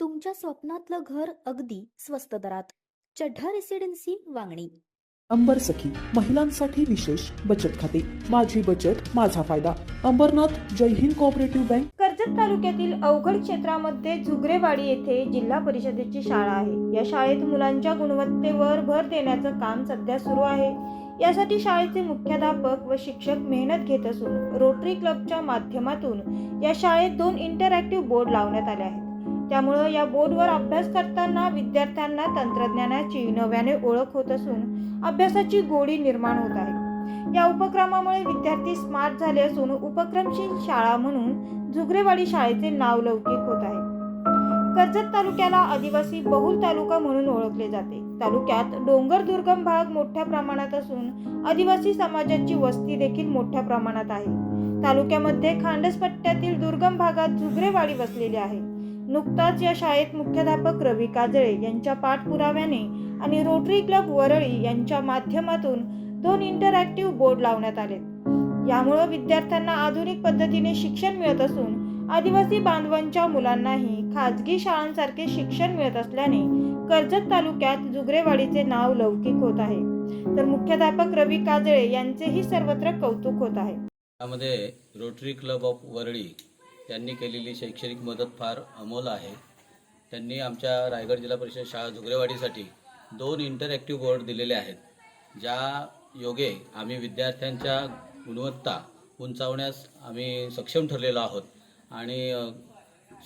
तुमच्या स्वप्नातलं घर अगदी स्वस्त दरात. चढ्ढा रेसिडेन्सी वांगणी. अंबर सखी महिलांसाठी विशेष बचत खाते. माझी बचत माझा फायदा. Ambernath Jai Hind cooperative bank. Karjat तालुक्यातील अवघड क्षेत्रामध्ये झुगरेवाडी येथे जिल्हा परिषदेची शाळा आहे. या शाळेत मुलांच्या गुणवत्तेवर भर देण्याचं काम सध्या सुरू आहे. यासाठी शाळेचे मुख्याध्यापक व शिक्षक मेहनत घेत असून रोटरी क्लबच्या माध्यमातून या शाळेत दोन इंटरॅक्टिव्ह बोर्ड लावण्यात आले आहेत. त्यामुळं या बोर्डवर अभ्यास करताना विद्यार्थ्यांना तंत्रज्ञानाची नव्याने ओळख होत असून अभ्यासाची गोडी निर्माण होत आहे. या उपक्रमामुळे विद्यार्थी स्मार्ट झाले असून उपक्रमशील शाळा म्हणून झुगरेवाडी शाळेचे नाव लौकिक होत आहे. कर्जत तालुक्याला आदिवासी बहुल तालुका म्हणून ओळखले जाते. तालुक्यात डोंगर दुर्गम भाग मोठ्या प्रमाणात असून आदिवासी समाजाची वस्ती देखील मोठ्या प्रमाणात आहे. तालुक्यामध्ये खांडसपट्ट्यातील दुर्गम भागात झुगरेवाडी वसलेली आहे. नुकताच या शाळेत मुख्याध्यापक रवी काजळे यांच्या पाठपुराव्याने आणि रोटरी क्लब वरळी यांच्या माध्यमातून दोन इंटरॅक्टिव्ह बोर्ड लावण्यात आले यामुळे विद्यार्थ्यांना आधुनिक पद्धतीने शिक्षण मिळत असून आदिवासी बांधवांच्या मुलांनाही खाजगी शाळांसारखे शिक्षण मिळत असल्याने कर्जत तालुक्यात जुगरेवाडीचे नाव लौकिक होत आहे. तर मुख्याध्यापक रवी काजळे यांचेही सर्वत्र कौतुक होत आहे. त्यामध्ये रोटरी क्लब ऑफ वरळी यांनी केलेली शैक्षणिक मदत फार अमोल आहे. त्यांनी आमच्या रायगड जिल्हा परिषद शाळा झुगरेवाडीसाठी दोन इंटरॅक्टिव्ह बोर्ड दिलेले आहेत ज्या योगे आम्ही विद्यार्थ्यांच्या गुणवत्ता उंचावण्यास आम्ही सक्षम ठरलेलो आहोत. आणि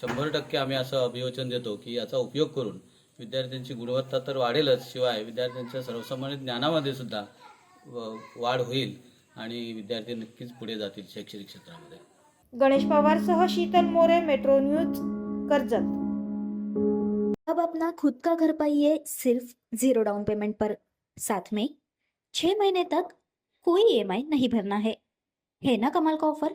शंभर टक्के आम्ही असं अभिवचन देतो की याचा उपयोग करून विद्यार्थ्यांची गुणवत्ता तर वाढेलच शिवाय विद्यार्थ्यांच्या सर्वसामान्य ज्ञानामध्ये सुद्धा वाढ होईल आणि विद्यार्थी नक्कीच पुढे जातील शैक्षणिक क्षेत्रामध्ये. गणेश पवारसह शीतल मोरे मेट्रो न्यूज कर्जत. अब अपना खुद का घर पाइए सिर्फ जीरो डाउन पेमेंट पर। साथ में छह महीने तक कोई ईएमआई नहीं भरना है। है ना कमाल का ऑफर